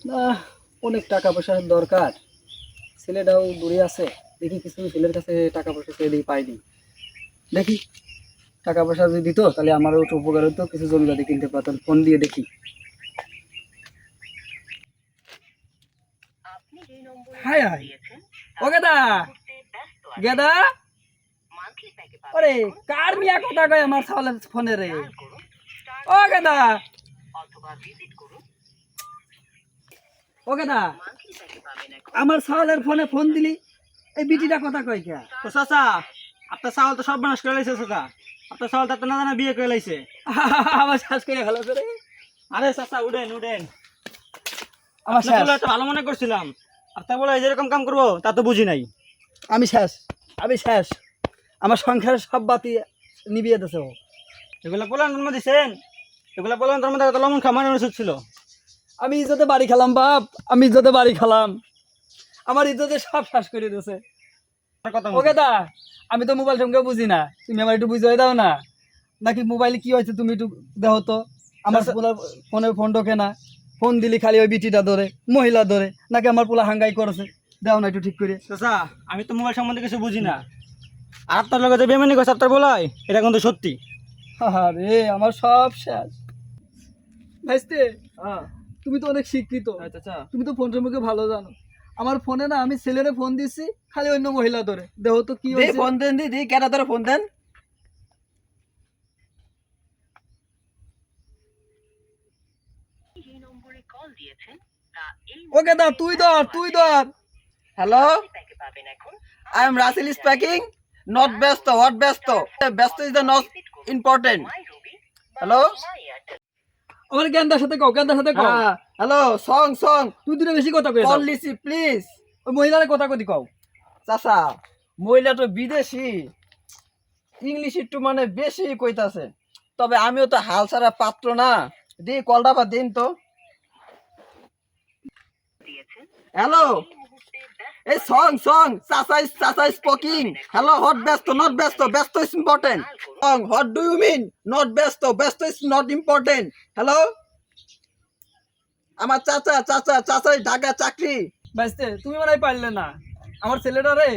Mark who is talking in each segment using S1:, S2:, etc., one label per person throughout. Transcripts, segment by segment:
S1: না অনেক টাকা পয়সার দরকার। ছেলেটাও দূরে আছে। দেখি কিছু ছেলের কাছে টাকা পয়সা চেয়ে দিই পাইনি। দেখি টাকা পয়সা যদি দিত তাহলে আমারও একটু উপকার হতো। কিছু জমি কিনতে পারতাম ফোন দিয়ে দেখি। High high. ও গেদা গেদা ওরে কার মিয়া কথা কয় আমার সালের ফোনে রে? ও গেদা ও গেদা আমার সালের ফোনে ফোন দিলি এই বিটিটা কথা কয় কে?
S2: তো চাচা আপনার চাউল তো সব মানুষ করে লাইছে চাচা। আপনার তো না জানা বিয়ে করে লাইছে।
S1: আমার শ্বাস করে ভালো করে
S2: আরে চাচা উঠেন উঠেন।
S1: আমার
S2: ভালো মনে করছিলাম। আপনার বলে যেরকম কাম করব তা তো বুঝি নাই।
S1: আমি শেষ আমি শেষ আমার সংসারের সব বাতি নিবিয়ে ও।
S2: এগুলো পোলান জন্ম দিছেন? এগুলো পোলান জন্ম দেওয়া তো লমন খামানোর উচিত ছিল।
S1: আমি ইজ্জতে বাড়ি খেলাম বাপ। আমি ইজ্জতে বাড়ি খেলাম। আমার ইজ্জতে সব শ্বাস করে দিয়েছে। ওকে দা আমি তো মোবাইল সঙ্গে বুঝি না। তুমি আমার একটু বুঝিয়ে দাও না। নাকি মোবাইলে কি হয়েছে তুমি একটু দেখো তো। আমার পোলার ফোনে ফোন ঢোকে না। ফোন দিলি খালি ওই বিটিটা ধরে মহিলা ধরে। নাকি আমার পোলা হাঙ্গাই করেছে। দাও না একটু ঠিক করে।
S2: চাচা আমি তো মোবাইল সম্বন্ধে কিছু বুঝি না। আর আপনার লগে যে বেমানি করছে আপনার বলাই এটা কিন্তু সত্যি।
S1: আরে আমার সব শেষ। ভাইস্তে তুমি তো অনেক শিক্ষিত।
S2: চাচা
S1: তুমি তো ফোন সম্পর্কে ভালো জানো। আমার ফোনে না আমি ছেলেরে ফোন দিচ্ছি খালি অন্য মহিলা ধরে। দেহ তো কি
S2: ফোন দেন দিদি কেন ধরে ফোন দেন?
S1: ওকে দা তুই ধর তুই ধর।
S3: Hello I am Rasel speaking not ব্যস্ত হোয়াট ব্যস্ত? ব্যস্ত is the not important hello
S1: আমার জ্ঞানদার সাথে কও জ্ঞানদার সাথে কও।
S3: হ্যাঁ হ্যালো সং সং।
S1: তুই দুটো বেশি কথা কই
S3: কল লিসি প্লিজ।
S1: ওই মহিলার কথা কই কও।
S3: চাচা মহিলা তো বিদেশি। ইংলিশ একটু মানে বেশি কইতাছে। তবে আমিও তো হাল ছাড়া পাত্র না। দি কলটা বা দিন তো। হ্যালো। এই সং সং চাচা ইজ চাচা স্পোকিং হ্যালো হট ব্যস্ত নট ব্যস্ত ব্যস্ত is important song what do you mean not ব্যস্ত ব্যস্ত ইজ নট ইম্পর্টেন্ট হ্যালো আমার চাচা চাচা চাচা ঢাকা চাকরি।
S1: বাইস্তে তুমি মনে পারলে না। আমার ছেলেটা রে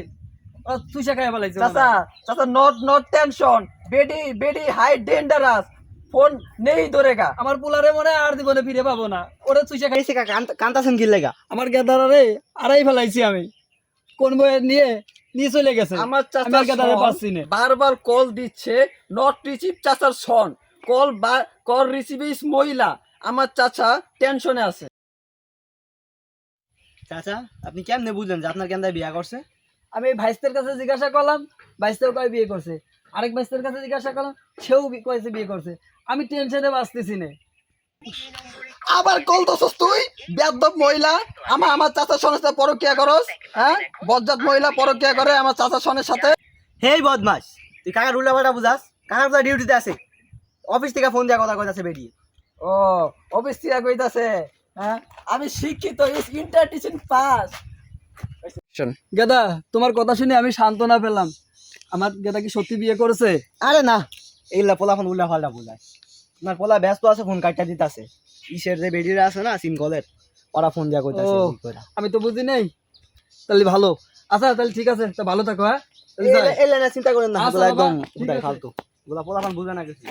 S1: তুই খাইয়া ফেলাইছে
S3: চাচা চাচা নট নট টেনশন বেডি বেডি হাই ডেঞ্জারাস ফোন নেই ধরেগা
S1: আমার পোলারে মনে আর জীবনে ফিরে পাবো না। ওরে তুই খাই
S2: কান্তাছেন কি লেগা?
S1: আমার গেদারা রে আড়াই ফেলাইছি আমি। কোন বইয়ে নিয়ে নিয়ে চলে গেছে।
S3: আমার
S1: আমি
S3: চাচা
S1: গেদারে পাচ্ছি না।
S3: বারবার কল দিচ্ছে নট রিসিভ চাচার সন। কল বা কল রিসিভ ইস মহিলা। আমার চাচা টেনশনে আছে।
S2: চাচা আপনি কেমনে বুঝলেন যে আপনার কেন্দায় বিয়া করছে?
S1: আমি ভাইস্তের কাছে জিজ্ঞাসা করলাম ভাইস্তেও কয় বিয়ে করছে। আরেক ভাইস্তের কাছে জিজ্ঞাসা করলাম সেও কয়েছে বিয়ে করছে। আমি টেনশনে বাঁচতেছি না।
S3: আবার কল দছস তুই? বেদব মহিলা। আমার আমার চাচার সনের সাথে পরকিয়া করস হ্যাঁ? বজ্জাত মহিলা পরকিয়া করে আমার চাচার সনের সাথে।
S2: হেই বদমাস তুই কাকার উল্টা পাল্টা বুঝাস? কাকার বুঝা ডিউটিতে আছে? অফিস থেকে ফোন দেওয়া কথা কইতাছে বেরিয়ে।
S3: ও অফিস থেকে কইতাছে হ্যাঁ? আমি শিক্ষিত ইস ইন্টার টিচিং পাস।
S1: গেদা তোমার কথা শুনে আমি সান্ত্বনা পেলাম। আমার গেদা কি সত্যি বিয়ে করেছে?
S2: আরে না এইগুলা পোলা ফোন উল্লা ফাল্লা বোঝায় আপনার পোলা ব্যস্ত আছে ফোন কাটটা আছে ইসের যে বেরিয়ে আছে না সিম কলের ওরা ফোন দিয়া কইতাছে
S1: ও।
S2: ঠিক কইরা।
S1: আমি তো বুঝি নেই তাহলে ভালো আচ্ছা তাহলে ঠিক আছে তা ভালো থাকো হ্যাঁ তাহলে যাই।
S2: এই লাইনে চিন্তা করেন না
S1: আচ্ছা বাবা,
S2: একদম
S1: ঠিক
S2: উদাই
S1: আছে।
S2: ফালতু ওগুলা পোলা ফোন বুঝে না কিছু